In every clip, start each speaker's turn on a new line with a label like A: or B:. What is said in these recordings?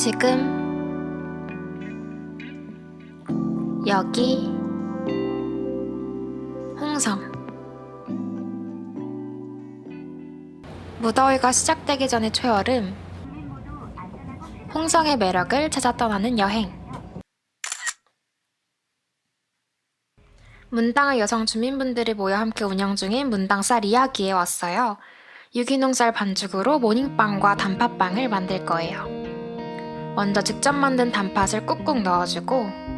A: 지금 여기 홍성 무더위가 시작되기 전의 초여름 홍성의 매력을 찾아 떠나는 여행 문당의 여성 주민분들이 모여 함께 운영 중인 문당쌀 이야기에 왔어요. 유기농 쌀 반죽으로 모닝빵과 단팥빵을 만들 거예요. 먼저 직접 만든 단팥을 꾹꾹 넣어주고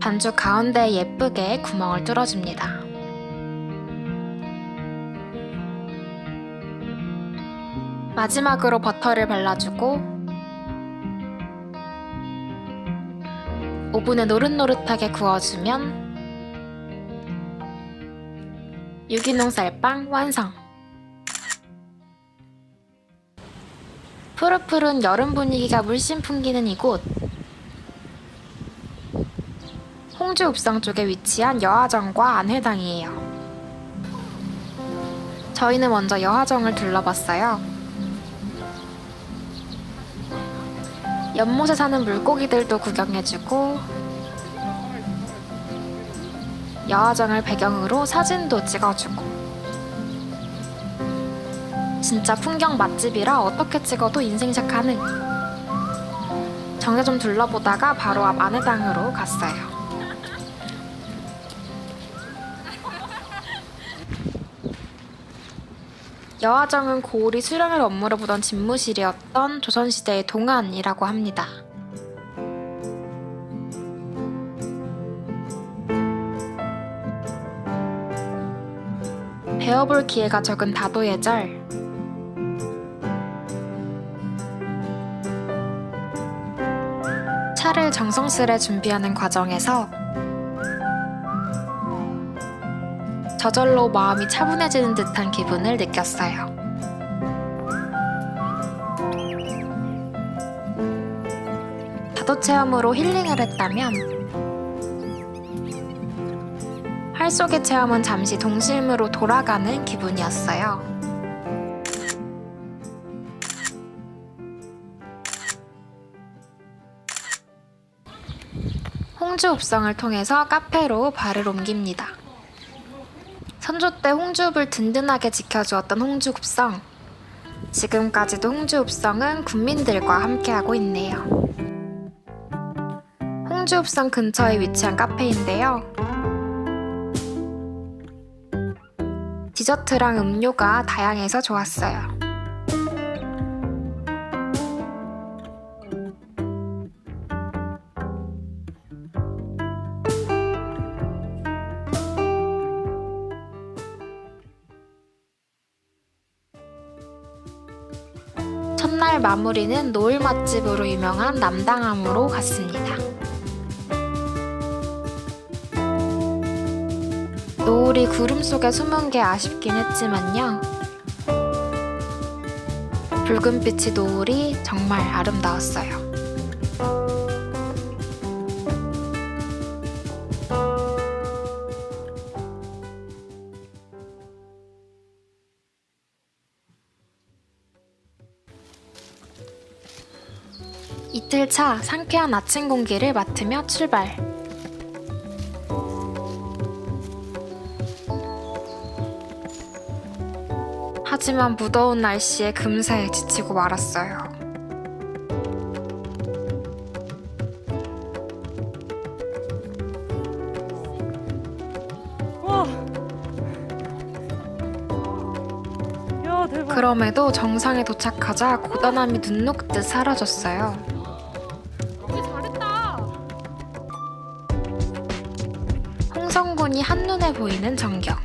A: 반죽 가운데에 예쁘게 구멍을 뚫어줍니다. 마지막으로 버터를 발라주고 오븐에 노릇노릇하게 구워주면 유기농 쌀빵 완성! 푸릇푸른 여름 분위기가 물씬 풍기는 이곳 홍주 읍성 쪽에 위치한 여하정과 안회당이에요. 저희는 먼저 여하정을 둘러봤어요. 연못에 사는 물고기들도 구경해주고 여하정을 배경으로 사진도 찍어주고 진짜 풍경 맛집이라 어떻게 찍어도 인생샷 가능 정자 좀 둘러보다가 바로 앞 안회당으로 갔어요 여하정은 고을이 수령을 업무로 보던 집무실이었던 조선시대의 동안이라고 합니다. 배워볼 기회가 적은 다도의 절. 차를 정성스레 준비하는 과정에서 저절로 마음이 차분해지는 듯한 기분을 느꼈어요. 다도 체험으로 힐링을 했다면 활 속의 체험은 잠시 동심으로 돌아가는 기분이었어요. 홍주 읍성을 통해서 카페로 발을 옮깁니다. 선조 때 홍주읍을 든든하게 지켜주었던 홍주읍성. 지금까지도 홍주읍성은 군민들과 함께하고 있네요. 홍주읍성 근처에 위치한 카페인데요. 디저트랑 음료가 다양해서 좋았어요. 첫날 마무리는 노을 맛집으로 유명한 남당암으로 갔습니다. 노을이 구름 속에 숨은 게 아쉽긴 했지만요. 붉은빛의 노을이 정말 아름다웠어요. 이틀 차 상쾌한 아침 공기를 맡으며 출발. 하지만 무더운 날씨에 금세 지치고 말았어요. 그럼에도 정상에 도착하자 고단함이 눈 녹듯 사라졌어요. 홍성군이 한눈에 보이는 전경.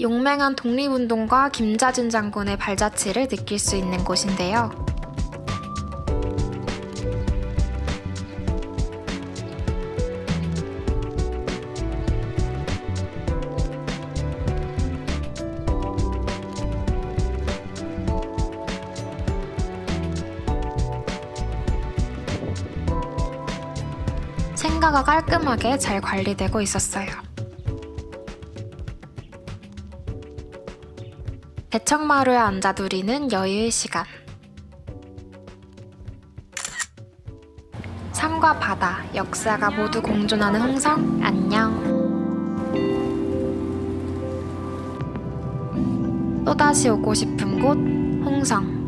A: 용맹한 독립운동가 김자진 장군의 발자취를 느낄 수 있는 곳인데요. 생가가 깔끔하게 잘 관리되고 있었어요. 대청마루에 앉아 누리는 여유의 시간. 산과 바다, 역사가 모두 공존하는 홍성, 안녕. 또다시 오고 싶은 곳, 홍성.